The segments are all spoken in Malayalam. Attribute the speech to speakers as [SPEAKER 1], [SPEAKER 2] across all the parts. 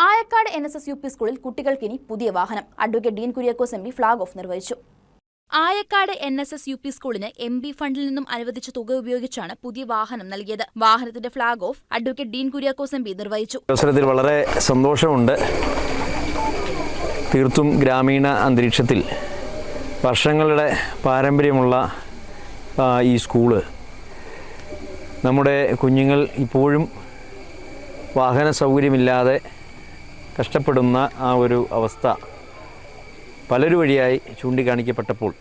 [SPEAKER 1] Ayakkad N S S U P സ്കൂളിൽ കുട്ടികൾക്കിനി പുതിയ വാഹനം. Advocate Dean Kuriakose M P flag off നിർവഹിച്ചു. Ayakkad N S S U P സ്കൂളിന് എം ബി ഫണ്ടിൽ നിന്നും അനുവദിച്ച തുക ഉപയോഗിച്ചാണ് പുതിയ വാഹനം നൽകിയത്. വാഹനത്തിന്റെ flag off advocate Dean Kuriakose M P നിർവഹിച്ചു.
[SPEAKER 2] അവസരത്തിൽ വളരെ സന്തോഷമുണ്ട്. തീർത്തും ഗ്രാമീണ അന്തരീക്ഷത്തിൽ വർഷങ്ങളുടെ പാരമ്പര്യമുള്ള ഈ സ്കൂൾ. നമ്മുടെ കുഞ്ഞുങ്ങൾ ഇപ്പോഴും വാഹന സൗകര്യമില്ലാതെ കഷ്ടപ്പെടുന്ന ആ ഒരു അവസ്ഥ പലരു വഴിയായി ചൂണ്ടിക്കാണിക്കപ്പെട്ടപ്പോൾ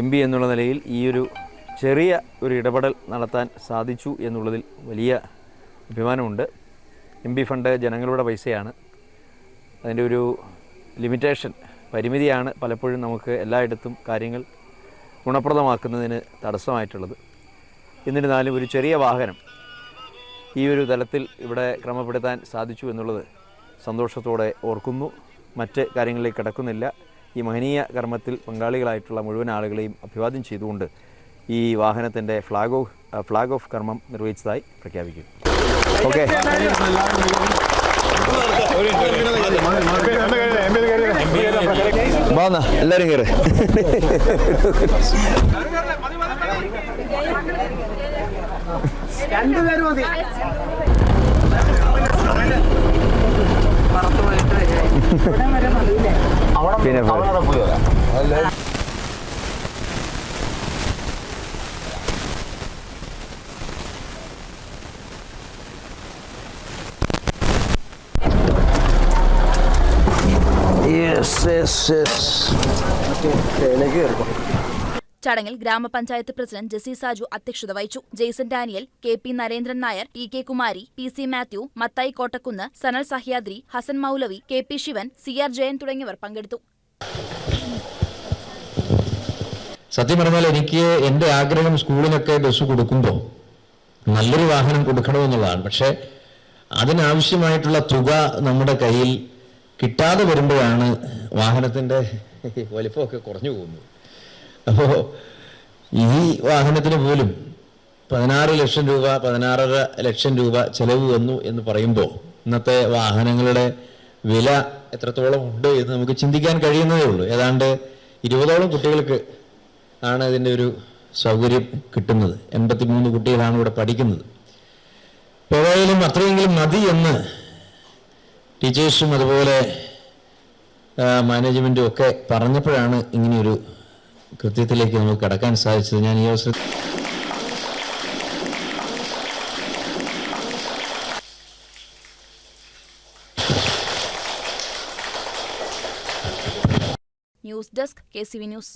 [SPEAKER 2] എം പി എന്നുള്ള നിലയിൽ ഈ ഒരു ചെറിയ ഒരു ഇടപെടൽ നടത്താൻ സാധിച്ചു എന്നുള്ളതിൽ വലിയ അഭിമാനമുണ്ട്. എം പി ഫണ്ട് ജനങ്ങളുടെ പൈസയാണ്. അതിന്റെ ഒരു ലിമിറ്റേഷൻ പരിമിതിയാണ് പലപ്പോഴും നമുക്ക് എല്ലായിടത്തും കാര്യങ്ങൾ ഗുണപ്രദമാക്കുന്നതിന് തടസ്സമായിട്ടുള്ളത്. എന്നിരുന്നാലും ഒരു ചെറിയ വാഹനം ഈ ഒരു തലത്തിൽ ഇവിടെ ക്രമപ്പെടുത്താൻ സാധിച്ചു എന്നുള്ളത് സന്തോഷത്തോടെ ഓർക്കുന്നു. മറ്റ് കാര്യങ്ങളിലേക്ക് കിടക്കുന്നില്ല. ഈ മഹനീയ കർമ്മത്തിൽ പങ്കാളികളായിട്ടുള്ള മുഴുവൻ ആളുകളെയും അഭിവാദ്യം ചെയ്തുകൊണ്ട് ഈ വാഹനത്തിന്റെ ഫ്ലാഗ് ഓഫ് ഫ്ലാഗ് ഓഫ് കർമ്മം നിർവഹിച്ചതായി പ്രഖ്യാപിക്കും ഓക്കെ വാന്നാ എല്ലാവരും കയറി പിന്നെ. Yes, yes, yes.
[SPEAKER 1] ചടങ്ങിൽ ഗ്രാമപഞ്ചായത്ത് പ്രസിഡന്റ് ജെസി സാജു അധ്യക്ഷത വഹിച്ചു. Jaison Daniel K P Narendran Nair T K Kumari P C Mathew Mathai Kottakkunnu Sanal Sahyadri Hassan Moulavi K P Sivan C R Jayan തുടങ്ങിയവർ പങ്കെടുത്തു.
[SPEAKER 3] സത്യം പറഞ്ഞാൽ എനിക്ക് എന്റെ ആഗ്രഹം സ്കൂളിനൊക്കെ ബസ് കൊടുക്കുമ്പോൾ നല്ലൊരു വാഹനം കൊടുക്കണമെന്നുള്ളതാണ്. പക്ഷേ അതിനാവശ്യമായിട്ടുള്ള തുക നമ്മുടെ കയ്യിൽ കിട്ടാതെ വരുമ്പോഴാണ് വാഹനത്തിന്റെ വലിപ്പമൊക്കെ കുറഞ്ഞു പോകുന്നത്. അപ്പോൾ ഈ വാഹനത്തിന് പോലും പതിനാറ് ലക്ഷം രൂപ പതിനാറര ലക്ഷം രൂപ ചെലവ് വന്നു എന്ന് പറയുമ്പോൾ ഇന്നത്തെ വാഹനങ്ങളുടെ വില എത്രത്തോളം ഉണ്ട് എന്ന് നമുക്ക് ചിന്തിക്കാൻ കഴിയുന്നതേ ഉള്ളൂ. ഏതാണ്ട് ഇരുപതോളം കുട്ടികൾക്ക് ആണ് ഇതിന്റെ ഒരു സൗകര്യം കിട്ടുന്നത്. എൺപത്തി മൂന്ന് കുട്ടികളാണ് ഇവിടെ പഠിക്കുന്നത്. ഏതായാലും അത്രയെങ്കിലും മതി എന്ന് ടീച്ചേഴ്സും അതുപോലെ മാനേജ്മെന്റും ഒക്കെ പറഞ്ഞപ്പോഴാണ് ഇങ്ങനെയൊരു കൃത്യത്തിലേക്ക് നമുക്ക് കടക്കാൻ സാധിച്ചത് ഞാൻ ഈ അവസരത്തിൽ
[SPEAKER 1] news desk K C V news.